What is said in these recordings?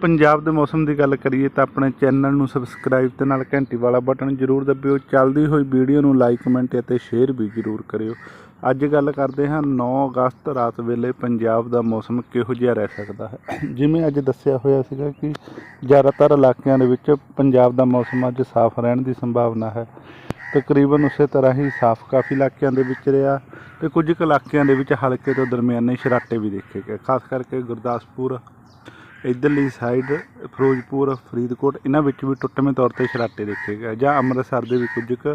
ਪੰਜਾਬ ਦੇ ਮੌਸਮ ਦੀ ਗੱਲ ਕਰੀਏ ਤਾਂ ਆਪਣੇ ਚੈਨਲ ਨੂੰ ਸਬਸਕ੍ਰਾਈਬ ਤੇ ਨਾਲ ਘੰਟੀ ਵਾਲਾ ਬਟਨ ਜ਼ਰੂਰ ਦਬਿਓ। ਚੱਲਦੀ ਹੋਈ ਵੀਡੀਓ ਨੂੰ ਲਾਈਕ, ਕਮੈਂਟ ਅਤੇ ਸ਼ੇਅਰ ਵੀ ਜ਼ਰੂਰ ਕਰਿਓ। ਅੱਜ ਗੱਲ ਕਰਦੇ ਹਾਂ 9 ਅਗਸਤ ਰਾਤ ਵੇਲੇ ਪੰਜਾਬ ਦਾ ਮੌਸਮ ਕਿਹੋ ਜਿਹਾ ਰਹਿ ਸਕਦਾ ਹੈ। ਜਿਵੇਂ ਅੱਜ ਦੱਸਿਆ ਹੋਇਆ ਸੀਗਾ ਕਿ ਜ਼ਿਆਦਾਤਰ ਇਲਾਕਿਆਂ ਦੇ ਵਿੱਚ ਪੰਜਾਬ ਦਾ ਮੌਸਮ ਅੱਜ ਸਾਫ਼ ਰਹਿਣ ਦੀ ਸੰਭਾਵਨਾ ਹੈ। ਤਕਰੀਬਨ ਉਸੇ ਤਰ੍ਹਾਂ ਹੀ ਸਾਫ਼ ਕਾਫੀ ਇਲਾਕਿਆਂ ਦੇ ਵਿੱਚ ਰਿਹਾ ਤੇ ਕੁਝ ਕੁ ਇਲਾਕਿਆਂ ਦੇ ਵਿੱਚ ਹਲਕੇ ਤੋਂ ਦਰਮਿਆਨੇ ਸ਼ਰਾਟੇ ਵੀ ਦੇਖੇ ਗਏ, ਖਾਸ ਕਰਕੇ ਗੁਰਦਾਸਪੁਰ ਇਧਰਲੀ ਸਾਈਡ ਫਿਰੋਜ਼ਪੁਰ, ਫਰੀਦਕੋਟ, ਇਹਨਾਂ ਵਿੱਚ ਵੀ ਟੁੱਟਵੇਂ ਤੌਰ ਤੇ ਸਰਾਟੇ ਦੇਖੇ ਗਏ ਜਾਂ ਅੰਮ੍ਰਿਤਸਰ ਦੇ ਵੀ ਕੁਝ ਕੁ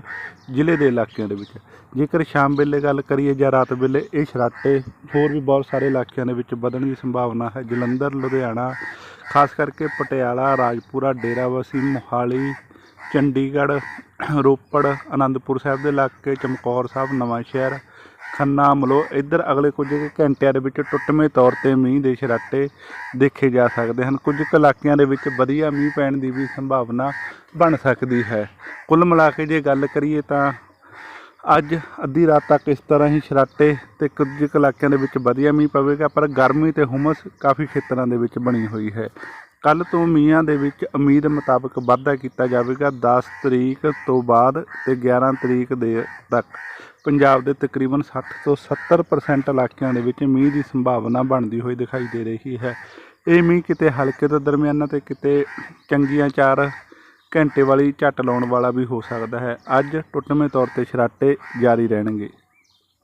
ਜ਼ਿਲ੍ਹੇ ਦੇ ਇਲਾਕਿਆਂ ਦੇ ਵਿੱਚ। ਜੇਕਰ ਸ਼ਾਮ ਵੇਲੇ ਗੱਲ ਕਰੀਏ ਜਾਂ ਰਾਤ ਵੇਲੇ, ਇਹ ਸਰਾਟੇ ਹੋਰ ਵੀ ਬਹੁਤ ਸਾਰੇ ਇਲਾਕਿਆਂ ਦੇ ਵਿੱਚ ਵਧਣ ਦੀ ਸੰਭਾਵਨਾ ਹੈ। ਜਲੰਧਰ, ਲੁਧਿਆਣਾ, ਖਾਸ ਕਰਕੇ ਪਟਿਆਲਾ, ਰਾਜਪੁਰਾ, ਡੇਰਾਬੱਸੀ, ਮੋਹਾਲੀ, ਚੰਡੀਗੜ੍ਹ, ਰੋਪੜ ਆਨੰਦਪੁਰ ਸਾਹਿਬ ਦੇ ਇਲਾਕੇ, ਚਮਕੌਰ ਸਾਹਿਬ ਨਵਾਂ ਸ਼ਹਿਰ ਖੰਨਾ ਮਲੋ, ਇੱਧਰ ਅਗਲੇ ਕੁਝ ਘੰਟਿਆਂ ਦੇ ਵਿੱਚ ਟੁੱਟਵੇਂ ਤੌਰ ਤੇ ਮੀਂਹ ਦੇ ਛਰਾਟੇ ਦੇਖੇ ਜਾ ਸਕਦੇ ਹਨ। ਕੁਝ ਕੁ ਇਲਾਕਿਆਂ ਦੇ ਵਿੱਚ ਵਧੀਆ ਮੀਂਹ ਪੈਣ ਦੀ ਵੀ ਸੰਭਾਵਨਾ ਬਣ ਸਕਦੀ ਹੈ। ਕੁੱਲ ਮਿਲਾ ਕੇ ਜੇ ਗੱਲ ਕਰੀਏ ਤਾਂ ਅੱਜ ਅੱਧੀ ਰਾਤ ਤੱਕ ਇਸ ਤਰ੍ਹਾਂ ਹੀ ਛਰਾਟੇ ਤੇ ਕੁਝ ਕੁ ਇਲਾਕਿਆਂ ਦੇ ਵਿੱਚ ਵਧੀਆ ਮੀਂਹ ਪਵੇਗਾ, ਪਰ ਗਰਮੀ ਤੇ ਹੁਮਸ ਕਾਫੀ ਖੇਤਰਾਂ ਦੇ ਵਿੱਚ ਬਣੀ ਹੋਈ ਹੈ। ਕੱਲ ਤੋਂ ਮੀਂਹਾਂ ਦੇ ਵਿੱਚ ਉਮੀਦ ਮੁਤਾਬਕ ਵਾਧਾ ਕੀਤਾ ਜਾਵੇਗਾ 10 ਤਰੀਕ ਤੋਂ ਬਾਅਦ ਤੇ 11 ਤਰੀਕ ਦੇ ਤੱਕ। ਪੰਜਾਬ ਦੇ ਤਕਰੀਬਨ 60 ਤੋਂ 70% ਇਲਾਕਿਆਂ ਦੇ ਵਿੱਚ ਮੀਂਹ ਦੀ ਸੰਭਾਵਨਾ ਬਣਦੀ ਹੋਈ ਦਿਖਾਈ ਦੇ ਰਹੀ ਹੈ। ਇਹ ਮੀਂਹ ਕਿਤੇ ਹਲਕੇ ਤੋਂ ਦਰਮਿਆਨਾ ਤੇ ਕਿਤੇ ਚੰਗੀਆਂ ਚਾਰ ਘੰਟੇ ਵਾਲੀ ਝੱਟ ਲਾਉਣ ਵਾਲਾ ਵੀ ਹੋ ਸਕਦਾ ਹੈ। ਅੱਜ ਟੁੱਟਵੇਂ ਤੌਰ ਤੇ ਸਰਾਟੇ ਜਾਰੀ ਰਹਿਣਗੇ।